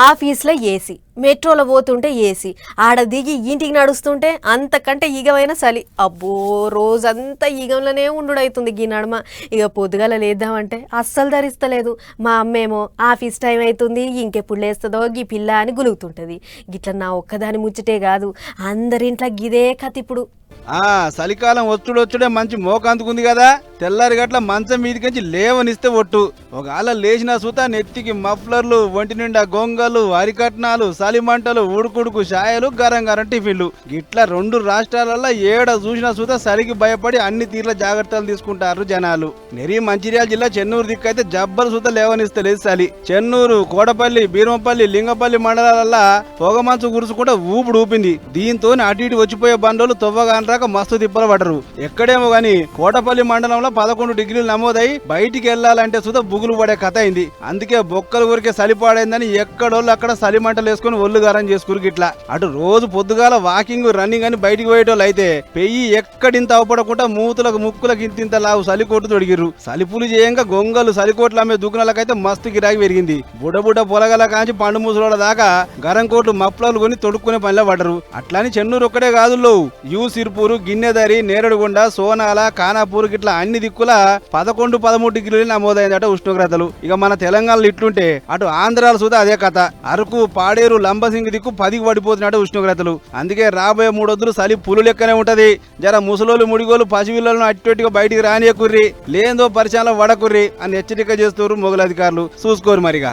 ఆఫీస్లో ఏసీ మెట్రోలో పోతుంటే ఏసీ ఆడ దిగి ఇంటికి నడుస్తుంటే అంతకంటే ఈగమైన చలి. అబ్బో రోజంతా ఈగంలోనే ఉండుడవుతుంది ఈ నడమ. ఇక పొద్దుగల లేద్దామంటే అస్సలు ధరిస్తలేదు. మా అమ్మేమో ఆఫీస్ టైం అవుతుంది ఇంకెప్పుడు లేస్తుందో గీ పిల్ల అని గులుగుతుంటుంది. గిట్ల నా ఒక్కదాని ముచ్చటే కాదు అందరింట్లో గిదే కథ ఇప్పుడు. ఆ చలికాలం వచ్చుడు వచ్చుడే మంచి మోక అందుకుంది కదా. తెల్లారి గట్ల మంచం మీదికించి లేవనిస్తే ఒట్టు. ఒకవేళ లేచిన సూత నెత్తికి మఫ్లర్లు ఒంటి నిండా గొంగలు అరికట్నాలు సలిమంటలు ఉడుకుడుకు షాయలు గరం గరం టిఫిన్లు. గిట్ల రెండు రాష్ట్రాలలో ఏడ చూసిన సూత సరికి భయపడి అన్ని తీర్ల జాగ్రత్తలు తీసుకుంటారు జనాలు. నెరి మంచిర్యాల జిల్లా చెన్నూరు దిక్కైతే జబ్బలు సూత లేవనిస్తలేదు సలి. చెన్నూరు కోటపల్లి బీరంపల్లి లింగపల్లి మండలాలల్లా పొగమంచు గురుసుకుంటే ఊపిడి ఊపింది. దీంతో అటు ఇటు వచ్చిపోయే బండోలు తొవ్వగానరాక మస్తు తిప్పలు పడరు. ఎక్కడేమో గాని కోటపల్లి మండలంలో పదకొండు డిగ్రీలు నమోదై బయటికి వెళ్ళాలంటే సుధా బుగులు పడే కథ అయింది. అందుకే బొక్కలు ఊరికే సలిపాడైందని ఎక్కడోళ్ళు అక్కడ సలి మంటలు వేసుకుని ఒళ్ళు గారం చేసుకురు గిట్లా. అటు రోజు పొద్దుగాల వాకింగ్ రన్నింగ్ అని బయటికి పోయేటోళ్ళు అయితే పెయ్యి ఎక్కడింత అవపడకుండా మూతులకు ముక్కులకు ఇంతింత లావు సలికోట్లు తొడిగిర్రు. చలిపులు చేయంగా గొంగలు సలికోట్లు అమ్మే దుకాణాలకైతే మస్తు గిరాకి పెరిగింది. బుడ్డ బుడ్డ పొలగల కాంచి పండు ముసలోళ్ళ దాకా గరం కోట్లు మఫ్లర్లు కొని తొడుక్కునే పనిలో పడరు అట్లాని చెన్నూరు ఒక్కడే కాదు యూ సిర్పూరు గిన్నెదరి నేరడుగొండ సోనాల కానాపూర్ గిట్లా అన్ని దిక్కుల పదకొండు పదమూడు డిగ్రీలు నమోదైందట ఉష్ణోగ్రతలు. ఇక మన తెలంగాణలో ఇట్లుంటే అటు ఆంధ్రాలు సుధా అదే కథ. అరకు పాడేరు లంబసింగి దిక్కు పదికి పడిపోతున్నాడు ఉష్ణోగ్రతలు. అందుకే రాబోయే మూడొద్దులు చలి పులు లెక్కనే ఉంటది. జర ముసలోళ్ళు ముడిగోలు పసిపిల్లలను అట్టుగా బయటికి రానియకుర్రి. లేదో పరిచయాలు వడకుర్రి అని హెచ్చరిక చేస్తున్నారు మొగలు అధికారులు. చూసుకోరు మరిగా.